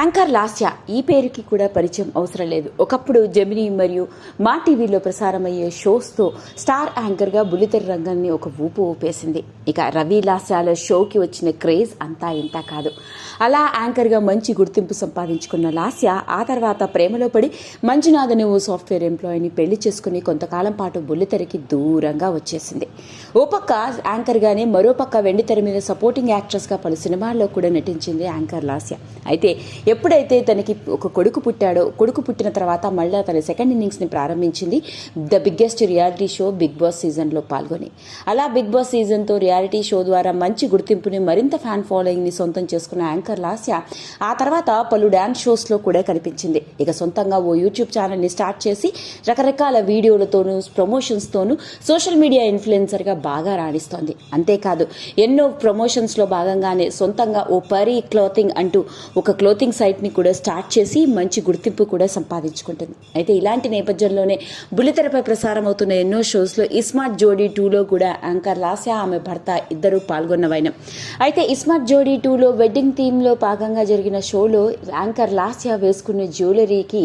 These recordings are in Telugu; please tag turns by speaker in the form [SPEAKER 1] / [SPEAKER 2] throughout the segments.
[SPEAKER 1] యాంకర్ లాస్య ఈ పేరుకి కూడా పరిచయం అవసరం లేదు. ఒకప్పుడు జమినీ మరియు మా టీవీలో ప్రసారమయ్యే షోస్తో స్టార్ యాంకర్గా బుల్లితెర రంగాన్ని ఒక ఊపు ఊపేసింది. ఇక రవి లాస్యాల షోకి వచ్చిన క్రేజ్ అంతా ఇంత కాదు. అలా యాంకర్గా మంచి గుర్తింపు సంపాదించుకున్న లాస్య ఆ తర్వాత ప్రేమలో పడి మంజునాథ్ అనే ఓ సాఫ్ట్వేర్ ఎంప్లాయీని పెళ్ళి చేసుకుని కొంతకాలం పాటు బుల్లితెరకి దూరంగా వచ్చేసింది. ఓ పక్క యాంకర్గానే మరో పక్క వెండితెర మీద సపోర్టింగ్ యాక్ట్రెస్గా పలు సినిమాల్లో కూడా నటించింది యాంకర్ లాస్య. అయితే ఎప్పుడైతే తనకి ఒక కొడుకు పుట్టాడో కొడుకు పుట్టిన తర్వాత మళ్ళీ తన సెకండ్ ఇన్నింగ్స్ని ప్రారంభించింది the biggest reality show Bigg Boss సీజన్లో పాల్గొని. అలా బిగ్ బాస్ సీజన్తో రియాలిటీ షో ద్వారా మంచి గుర్తింపుని మరింత ఫ్యాన్ ఫాలోయింగ్ని సొంతం చేసుకున్న యాంకర్ లాస్య ఆ తర్వాత పలు డ్యాన్స్ షోస్లో కూడా కనిపించింది. ఇక సొంతంగా ఓ యూట్యూబ్ ఛానల్ని స్టార్ట్ చేసి రకరకాల వీడియోలతోనూ ప్రమోషన్స్తోనూ సోషల్ మీడియా ఇన్ఫ్లుయెన్సర్గా బాగా రాణిస్తోంది. అంతేకాదు ఎన్నో ప్రమోషన్స్లో భాగంగానే సొంతంగా ఓ పరీ క్లోతింగ్ అంటూ ఒక క్లోతింగ్ సైట్ని కూడా స్టార్ట్ చేసి మంచి గుర్తింపు కూడా సంపాదించుకుంటుంది. అయితే ఇలాంటి నేపథ్యంలోనే బుల్లితెరపై ప్రసారం అవుతున్న ఎన్నో షోస్లో ఇస్మార్ట్ జోడీ టూలో కూడా యాంకర్ లాస్యా ఆమె భర్త ఇద్దరు పాల్గొన్నవైన అయితే ఇస్మార్ట్ జోడీ టూలో వెడ్డింగ్ థీమ్లో భాగంగా జరిగిన షోలో యాంకర్ లాస్యా వేసుకున్న జ్యువెలరీకి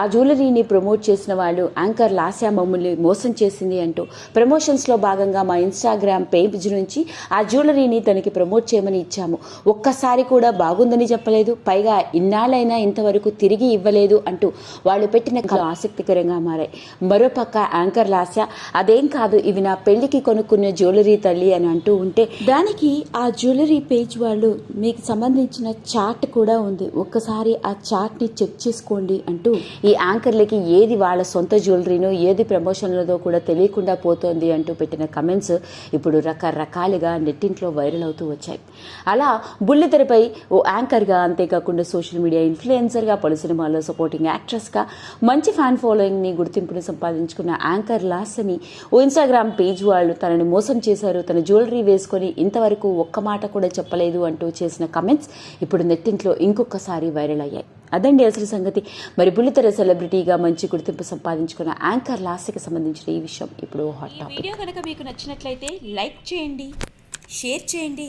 [SPEAKER 1] ఆ జ్యువెలరీని ప్రమోట్ చేసిన వాళ్ళు యాంకర్ లాస్యా మమ్మల్ని మోసం చేసింది అంటూ ప్రమోషన్స్లో భాగంగా మా ఇన్స్టాగ్రామ్ పేజ్ నుంచి ఆ జ్యువెలరీని తనకి ప్రమోట్ చేయమని ఇచ్చాము. ఒక్కసారి కూడా బాగుందని చెప్పలేదు. పైగా ఇన్నాళ్ళైనా ఇంతవరకు తిరిగి ఇవ్వలేదు అంటూ వాళ్ళు పెట్టిన ఆసక్తికరంగా మారాయి. మరోపక్క యాంకర్ లాస్య అదేం కాదు ఇవి నా పెళ్ళికి కొనుక్కున్న జ్యువెలరీ తల్లి అని అంటూ ఉంటే దానికి ఆ జ్యువెలరీ పేజ్ వాళ్ళు మీకు సంబంధించిన చార్ట్ కూడా ఉంది ఒక్కసారి ఆ చార్ట్ని చెక్ చేసుకోండి అంటూ ఈ యాంకర్లకి ఏది వాళ్ళ సొంత జ్యువెలరీనో ఏది ప్రమోషన్లదో కూడా తెలియకుండా పోతోంది అంటూ పెట్టిన కమెంట్స్ ఇప్పుడు రకరకాలుగా నెట్టింట్లో వైరల్ అవుతూ వచ్చాయి. అలా బుల్లితెరపై ఓ యాంకర్గా అంతేకాకుండా సోషల్ మీడియా ఇన్ఫ్లుయెన్సర్గా పలు సినిమాల్లో సపోర్టింగ్ యాక్ట్రెస్గా మంచి ఫ్యాన్ ఫాలోయింగ్ని గుర్తింపుని సంపాదించుకున్న యాంకర్ లాస్యని ఓ ఇన్స్టాగ్రామ్ పేజ్ వాళ్ళు తనని మోసం చేశారు తన జ్యువెలరీ వేసుకొని ఇంతవరకు ఒక్క మాట కూడా చెప్పలేదు అంటూ చేసిన కమెంట్స్ ఇప్పుడు నెట్టింట్లో ఇంకొకసారి వైరల్ అయ్యాయి. అదండి అసలు సంగతి. మరి బుల్లితెర సెలబ్రిటీగా మంచి గుర్తింపు సంపాదించుకున్న యాంకర్ లాస్యకి సంబంధించిన ఈ విషయం ఇప్పుడు హాట్ టాపిక్
[SPEAKER 2] వీడియో కనుక మీకు నచ్చినట్లయితే లైక్ చేయండి షేర్ చేయండి.